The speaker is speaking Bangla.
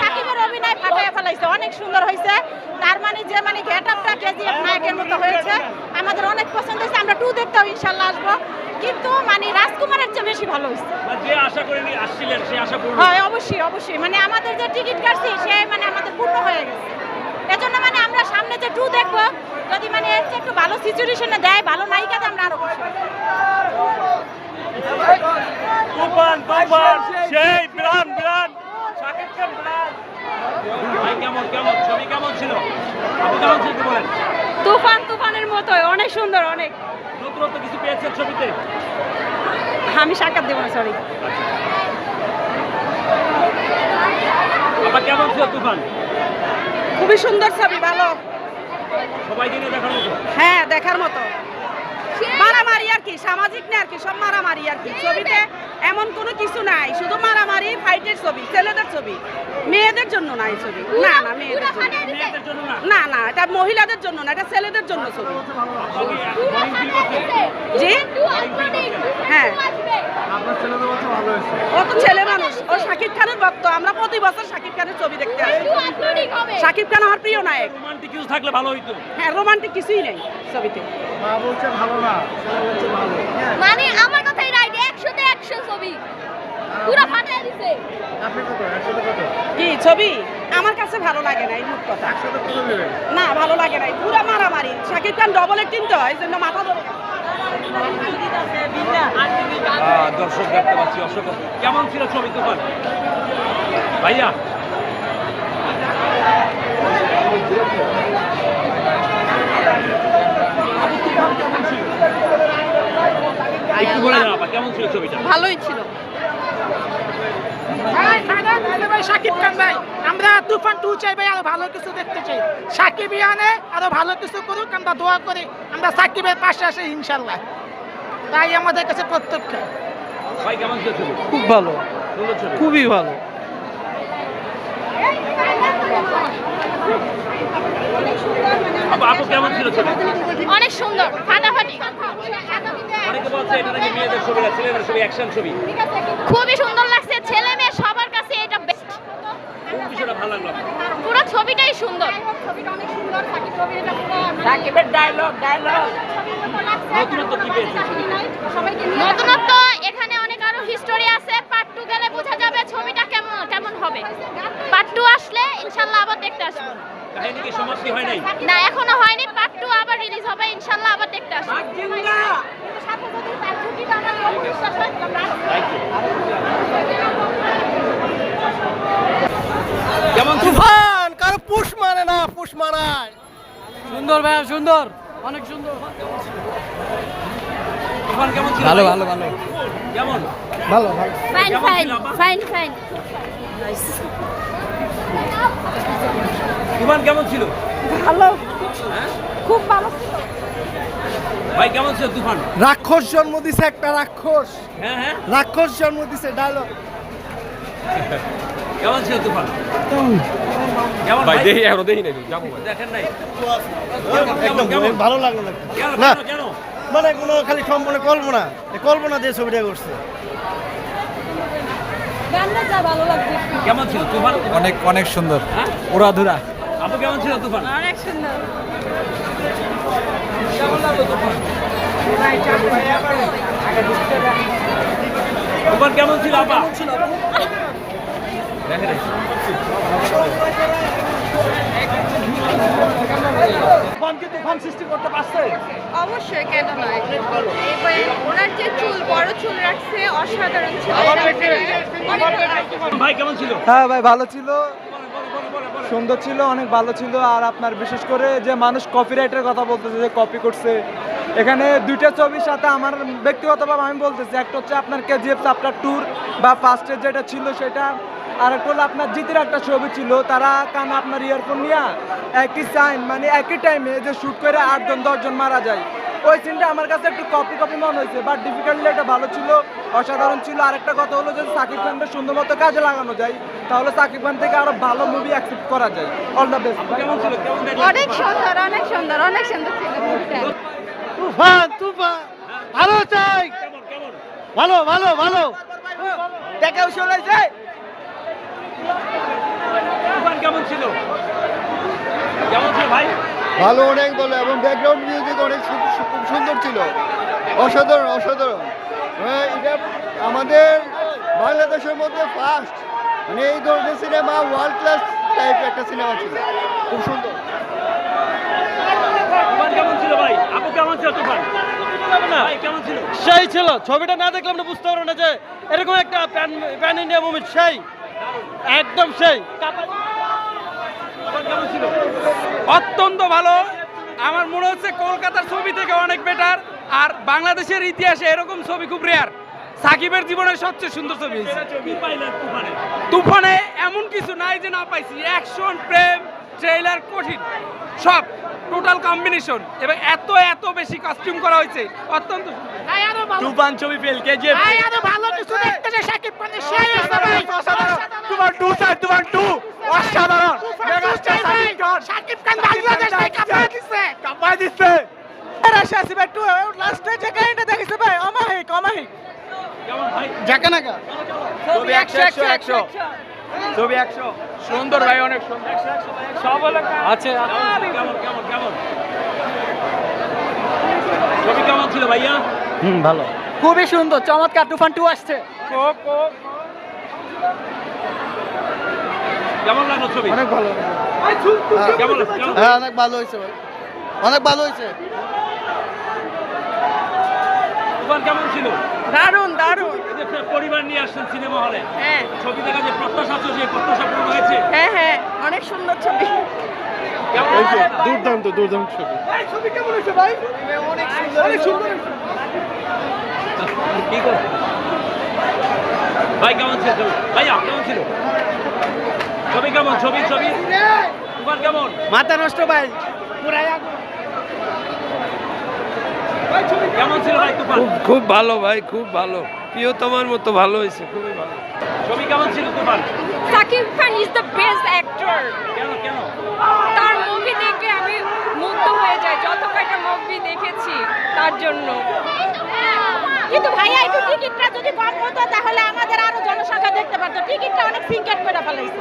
সাকিবের অভিনয় ফাটায় ফেলাইছে। অনেক সুন্দর হয়েছে তার মানে যে মানে গেট আপটা কেজিএফ নায়কের মতো হয়েছে। আমাদের অনেক পছন্দ হয়েছে। আমরা টু দেখতেও ইনশাল্লাহ আসব। কিন্তু মানে রাজকুমারের চেয়ে বেশি ভালো হয়েছে বা যে আশা করেনি আসছিলেন সেই আশা পূর্ণ হয় অবশ্যই অবশ্যই। মানে আমাদের যে টিকিট কাটছি সে মানে আমাদের পূর্ণ হয়ে গেছে। এজন্য মানে আমরা সামনে যে টু দেখব যদি মানে এর একটু ভালো সিচুয়েশনে দেয় ভালো নায়িকাতে আমরা আরও তুফান তুফান সেই তুফান তুফানের মতোই অনেক সুন্দর অনেক। নতুনত্ব কিছু পেয়েছেন ছবিতে? আমি সাক্ষাৎ দেবো না সরি কেমন ছিল তুফান? খুবই সুন্দর ছবি ভালো। সবাই দেখার মতো? হ্যাঁ দেখার মতো। আর কি সামাজিক না আর কি সব মারামারি আর কি। ছবিতে এমন কোনো কিছু নাই শুধু মারামারি ফাইটের ছবি ছেলেদের ছবি। মেয়েদের জন্য না এই ছবি। না না মেয়েদের জন্য মেয়েদের জন্য না? না না এটা মহিলাদের জন্য না এটা ছেলেদের জন্য ছবি। জি? হ্যাঁ। ও তো ছেলে মানুষ ও শাকিব খানের ভক্ত আমরা প্রতি বছর শাকিব খানের ছবি দেখতে আসি। শাকিব খান আমার প্রিয় নায়ক। রোমান্টিক কিছু থাকলে ভালো হইতো। হ্যাঁ রোমান্টিক কিছুই নেই ছবিতে। মানে আমার কথাই রাইট একশোতে একশো ছবি। পুরো ফাটাই দিছে। কি ছবি? আমার কাছে ভালো লাগে না এই মুখ কথা না ভালো লাগে না পুরো মারামারি। শাকিব খান ডবল একটিন তো এই জন্য মাথা ধরে দর্শক দেখতে পাচ্ছি অসংখ্য কেমন ছিল ছবি তুফান? ভাইয়া? একটু বলে দাও আপা কেমন ছিল ছবিটা? ভালোই ছিল। ভাই সাকিব খান ভাই আমরা তুফান টু চাই ভাই আরও ভালো কিছু দেখতে চাই। সাকিব ইয়ানে আরও ভালো কিছু করুক আমরা দোয়া করি আমরা সাকিবের পাশে আসে ইনশাল্লাহ তাই আমাদের কাছে প্রত্যক্ষ। ভাই কেমন ছিল ছবি? খুব ভালো। খুবই ভালো। অনেক সুন্দর ফাটাফাটি। অনেকে এটা নাকি মেয়েদের ছবি না ছেলেদের ছবি অ্যাকশন ছবি? খুবই সুন্দর লাগছে ছেলে মেয়ে সবার কাছে এটা বেস্ট? পুরো ছবিটাই সুন্দর। সাকিবের ডায়লগ ডায়লগ নতুনত্ব কি পেয়েছেন নতুনত্ব এখানে অনেক আরও হিস্টোরি আছে। পার্ট টু গেলে বোঝা যাবে ছবিটা কেমন কেমন হবে। পার্ট টু আসলে ইনশাল্লাহ আবার দেখতে আসব। কাহিনী কি সমাপ্তি হয় নাই। না এখনও হয়নি পার্ট টু আবার রিলিজ হবে ইনশাল্লাহ আবার দেখতে আসব. কেমন তুফান কারও পুষ মানে না পুষ মারায় সুন্দর ভাই সুন্দর। অনেক সুন্দর। তুফান কেমন ছিল ভালো ভালো ভালো। কেমন? ভালো ভালো। Fine fine fine fine Toofan কেমন ছিল? ভালো। হ্যাঁ? খুব ভালো ছিল। ভাই কেমন ছিল তুফান? রাক্ষস জন্ম দিছে একটা রাক্ষস। হ্যাঁ হ্যাঁ। রাক্ষস জন্ম দিছে ডায়লগ কেমন ছিল তুফান? কেমন? ভাই দেখি এখনও দেখি নাই যাব দেখেন নাই। একদম ভালো লাগল না। কেন মানে কোনো খালি সম্পূর্ণ কল্পনা কল্পনা দিয়ে ছবিটা করছে। কেমন ছিল তুফান? অনেক অনেক সুন্দর। হ্যাঁ? ওরা ধুরা। আপু কেমন ছিল তুফান? অনেক সুন্দর। কেমন লাগল তুফান? তুফান কেমন ছিল আপা? দেখেন নাই। অবশ্যই কেন নয়। এবার ওনার যে চুল বড় চুল রাখছে অসাধারণ ছিল। ভাই কেমন ছিল? হ্যাঁ ভাই ভালো ছিল। সুন্দর ছিল, অনেক ভালো ছিল। আর আপনার বিশেষ করে যে মানুষ কপিরাইটের কথা বলতেছে, যে কপি করছে, এখানে দুইটা ছবির সাথে আমার ব্যক্তিগতভাবে আমি বলতেছি, একটা হচ্ছে আপনার কেজিএফ আপনার ট্যুর বা ফার্স্টের যেটা ছিল সেটা আর একটা হলো আপনার জিতের একটা ছবি ছিল, তারা কান আপনার ইয়ারফোন নিয়ে একই সাইন মানে একই টাইমে যে শ্যুট করে আটজন, দশজন মারা যায়। ওই সিনটা আমার কাছে একটু কপি কপি মনে হয়েছে বাট ডিফিকাল্টলি এটা ভালো ছিল অসাধারণ ছিল। আরেকটা কথা হলো যে সাকিব খানকে সুন্দর মতো কাজে লাগানো যায় তাহলে সাকিব খান থেকে আরও ভালো মুভি অ্যাকসেপ্ট করা যায়। অল দ্য বেস্ট কেমন ছিল কেমন অনেক সুন্দর অনেক সুন্দর অনেক সুন্দর ছিল তুফান তুফান ভালো চাই। কেমন কেমন? ভালো ভালো ভালো। দেখা শোনাইছে কেমন ছিল? ভাই? ভালো অনেক ভালো এবং ব্যাকগ্রাউন্ড মিউজিক অনেক খুব সুন্দর ছিল। অসাধারণ অসাধারণ। হ্যাঁ, এটা আমাদের বাংলাদেশের মধ্যে ফার্স্ট মানে এই ধরনের সিনেমা ওয়ার্ল্ড ক্লাস টাইপ একটা সিনেমা ছিল। খুব সুন্দর। তুফান কেমন ছিল ভাই? আপু কেমন ছিল তুফান? ভাই কেমন ছিল? সেই ছিল। ছবিটা না দেখলে আমরা বুঝতে পারব না যে এরকম একটা প্যান প্যান ইন্ডিয়া মুভি সেই। একদম সেই। তুফান কেমন ছিল? অত্যন্ত ভালো। আমার মনে হচ্ছে কলকাতার ছবি থেকে অনেক বেটার আর বাংলাদেশের ইতিহাসে এরকম ছবি খুব রেয়ার সাকিবের জীবনের সবচেয়ে সুন্দর ছবি তুফানে। তুফানে এমন কিছু নাই যে না পাইছি। অ্যাকশন প্রেম ট্রেলার কঠিন। সব টোটাল কম্বিনেশন এবং এত এত বেশি কস্টিউম করা হয়েছে। অত্যন্ত সুন্দর। ভাই আরও ভালো। তুফান ছবি ফেল কেজিএফ ভাই আরও ভালো কিছু দেখতে চাই শাকিব খানের সেই ভাই। Toofan two sir Toofan two অসাধারণ। Mega star Shakib Khan. Bangladesh ভাই দিচ্ছে ভাই টু লাস্টে যে কাহিনীটা দেখেছে ভাই অমাহিক অমাহিক। কেমন ভাই যাকে নাকা ছবি একশো একশো একশো ছবি একশো। সুন্দর ভাই অনেক সুন্দর। সব আছে কেমন কেমন কেমন ছবি কেমন ছিল ভাইয়া? হুম ভালো। খুবই সুন্দর চমৎকার তুফান টু আসছে। কেমন লাগল ছবি? অনেক ভালো। কেমন কেমন হ্যাঁ অনেক ভালো হয়েছে ভাই। অনেক ভালো হয়েছে। কেমন ছিল? দারুণ দারুণ। পরিবার নিয়ে আসছেন সিনেমা হলে হ্যাঁ। ছবি দেখা যে প্রত্যাশা ছিল সেই প্রত্যাশা পূরণ হয়েছে? হ্যাঁ হ্যাঁ অনেক সুন্দর ছবি। কেমন দুর্দান্ত দুর্দান্ত ছবি। কি করো? ভাই কেমন ছিল? ছবি? ভাইয়া কেমন ছিল? ছবি কেমন? ছবি ছবি? তুফান কেমন? মাথা নষ্ট ভাই। কেমন ছিল ভাই খুব ভালো ভাই খুব ভালো। প্রিয়তমার মতো ভালো হয়েছে খুবই ভালো। ছবি কেমন ছিল Toofan? Shakib Khan is the best actor কেন কেন? তার মুভি দেখে আমি মুগ্ধ হয়ে যাই যত কয়টা মুভি দেখেছি তার জন্য। কিন্তু ভাইয়া একটু টিকিটটা যদি কম হতো তাহলে আমাদের আরও জনসংখ্যা দেখতে পারতো। টিকিটটা অনেক সিঙ্কেট করে ফেলাইছে।